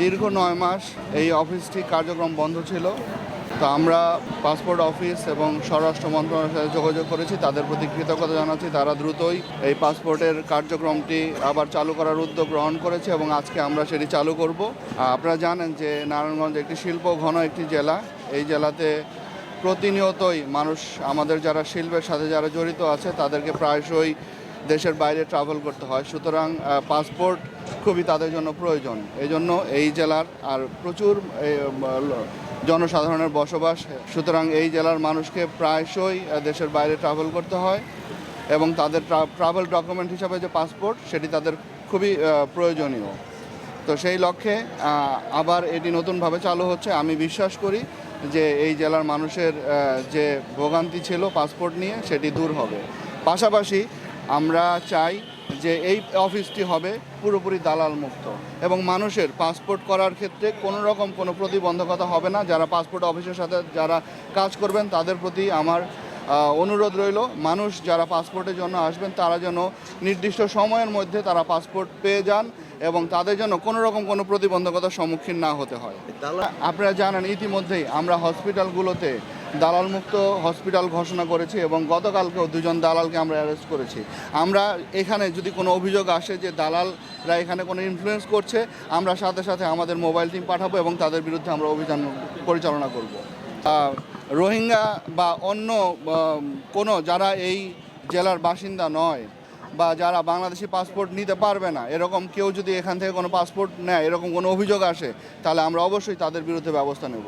দীর্ঘ নয় মাস এই অফিসটি কার্যক্রম বন্ধ ছিল। তো আমরা পাসপোর্ট অফিস এবং স্বরাষ্ট্র মন্ত্রণালয়ের সাথে যোগাযোগ করেছি, তাদের প্রতি কৃতজ্ঞতা জানাচ্ছি। তারা দ্রুতই এই পাসপোর্টের কার্যক্রমটি আবার চালু করার উদ্যোগ গ্রহণ করেছে এবং আজকে আমরা সেটি চালু করব। আপনারা জানেন যে নারায়ণগঞ্জ একটি শিল্প ঘন একটি জেলা। এই জেলাতে প্রতিনিয়তই মানুষ, আমাদের যারা শিল্পের সাথে যারা জড়িত আছে, তাদেরকে প্রায়শই দেশের বাইরে ট্রাভেল করতে হয়। সুতরাং পাসপোর্ট খুবই তাদের জন্য প্রয়োজন। এই জন্য এই জেলার আর প্রচুর জনসাধারণের বসবাস। সুতরাং এই জেলার মানুষকে প্রায়শই দেশের বাইরে ট্রাভেল করতে হয় এবং তাদের ট্রাভেল ডকুমেন্ট হিসাবে যে পাসপোর্ট সেটি তাদের খুবই প্রয়োজনীয়। তো সেই লক্ষ্যে আবার এটি নতুনভাবে চালু হচ্ছে। আমি বিশ্বাস করি যে এই জেলার মানুষের যে ভোগান্তি ছিল পাসপোর্ট নিয়ে, সেটি দূর হবে। পাশাপাশি আমরা চাই যে এই অফিসটি হবে পুরোপুরি দালাল মুক্ত এবং মানুষের পাসপোর্ট করার ক্ষেত্রে কোনো রকম কোনো প্রতিবন্ধকতা হবে না। যারা পাসপোর্ট অফিসের সাথে যারা কাজ করবেন তাদের প্রতি আমার অনুরোধ রইল মানুষ যারা পাসপোর্টের জন্য আসবেন তারা যেন নির্দিষ্ট সময়ের মধ্যে তারা পাসপোর্ট পেয়ে যান এবং তাদের জন্য কোনো রকম কোনো প্রতিবন্ধকতার সম্মুখীন না হতে হয়। আপনারা জানেন ইতিমধ্যেই আমরা হসপিটালগুলোতে দালাল মুক্ত হসপিটাল ঘোষণা করেছি এবং গতকালকেও দুজন দালালকে আমরা অ্যারেস্ট করেছি। আমরা এখানে যদি কোনো অভিযোগ আসে যে দালালরা এখানে কোনো ইনফ্লুয়েন্স করছে, আমরা সাথে সাথে আমাদের মোবাইল টিম পাঠাবো এবং তাদের বিরুদ্ধে আমরা অভিযান পরিচালনা করব। রোহিঙ্গা বা অন্য কোনো যারা এই জেলার বাসিন্দা নয় বা যারা বাংলাদেশি পাসপোর্ট নিতে পারবে না, এরকম কেউ যদি এখান থেকে কোনো পাসপোর্ট নেয়, এরকম কোনো অভিযোগ আসে, তাহলে আমরা অবশ্যই তাদের বিরুদ্ধে ব্যবস্থা নেব।